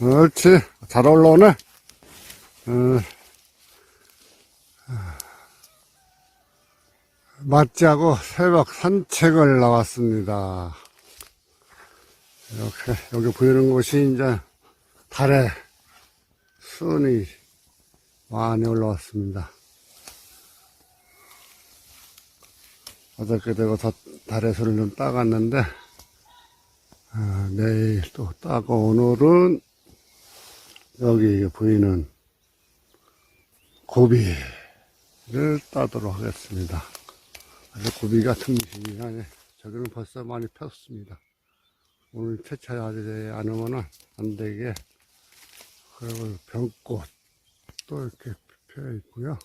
그렇지. 잘 올라오네. 어. 맞지하고 새벽 산책을 나왔습니다. 이렇게, 여기 보이는 곳이 이제 달에 순이 많이 올라왔습니다. 어저께 되고 다- 달의 순을 좀 따갔는데, 아, 내일 또 따고 오늘은 여기 보이는 고비를 따도록 하겠습니다. 아주 고비가 틈직하네. 저기는 벌써 많이 폈습니다. 오늘 채취하지 않으면 안 되게. 그리고 병꽃 또 이렇게 펴 있고요.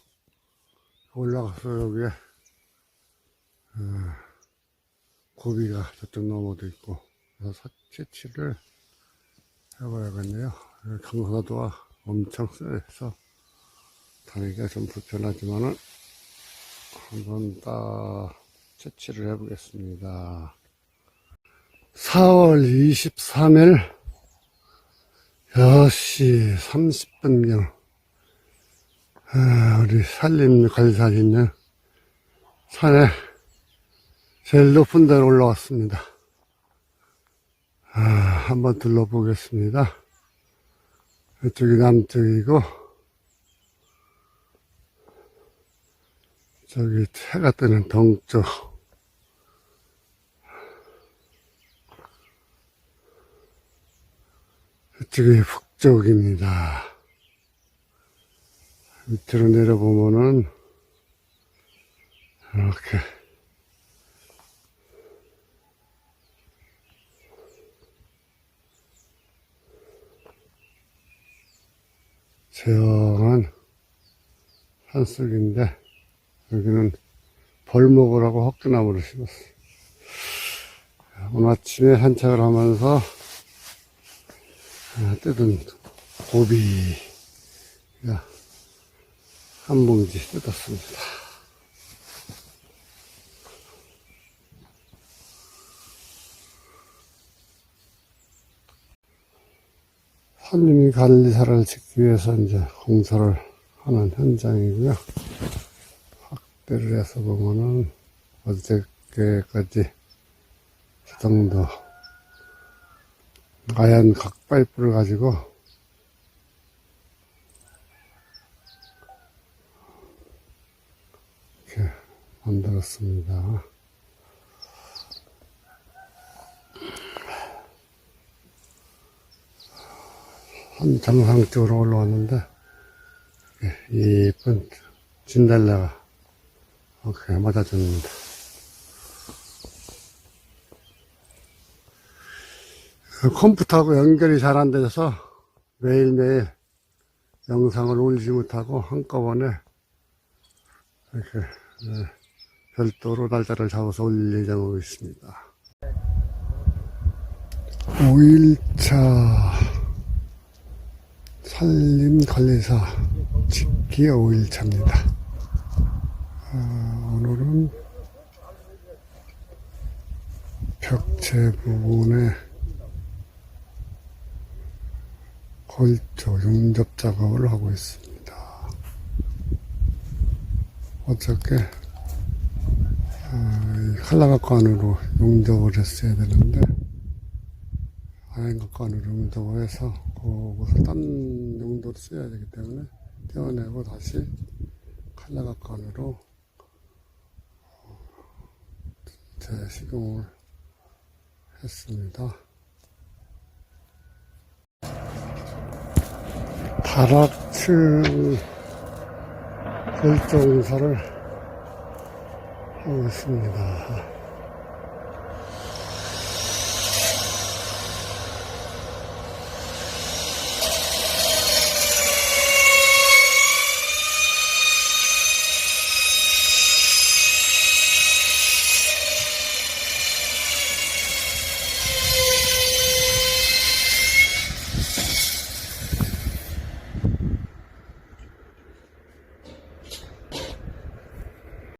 올라가서 여기에 어, 고비가 저쪽 너머도 있고 그래서 사- 채취를 해봐야겠네요. 여기 경사도가 엄청 세서 다니기가 좀 불편하지만은 한번 다 채취를 해보겠습니다. 4월 23일 6시 30분경 아, 우리 산림 관리사 있는 산에 제일 높은 데로 올라왔습니다. 아, 한번 둘러보겠습니다. 이쪽이 남쪽이고, 저기 해가 뜨는 동쪽. 이쪽이 북쪽입니다. 밑으로 내려보면은, 이렇게 조용한 산속인데 여기는 벌목을 하고 헛개나무를 심었어요. 오늘 아침에 산책을 하면서 아, 뜯은 고비가 한 봉지 뜯었습니다. 산림 관리사를 짓기 위해서 이제 공사를 하는 현장이고요. 확대를 해서 보면은 어저께까지 저 정도 하얀 각파이프를 가지고 이렇게 만들었습니다. 한 정상 쪽으로 올라왔는데 예, 예쁜 진달래가 이렇게 맞아줍니다. 그 컴퓨터하고 연결이 잘안 돼서 매일매일 영상을 올리지 못하고 한꺼번에 이렇게 예, 별도로 날짜를 잡아서 올릴 예정으로 있습니다. 5일차 산림관리사 직기 5일차입니다. 아, 오늘은 벽체 부분에 걸쳐 용접 작업을 하고 있습니다. 어저께 아, 이 칼라각관으로 용접을 했어야 되는데 하얀각관으로 용접을 해서 그것을 딴 용도로 써야 되기 때문에 떼어내고 다시 칼라각관으로 재시공을 했습니다. 다락층 결정사를 하고 있습니다.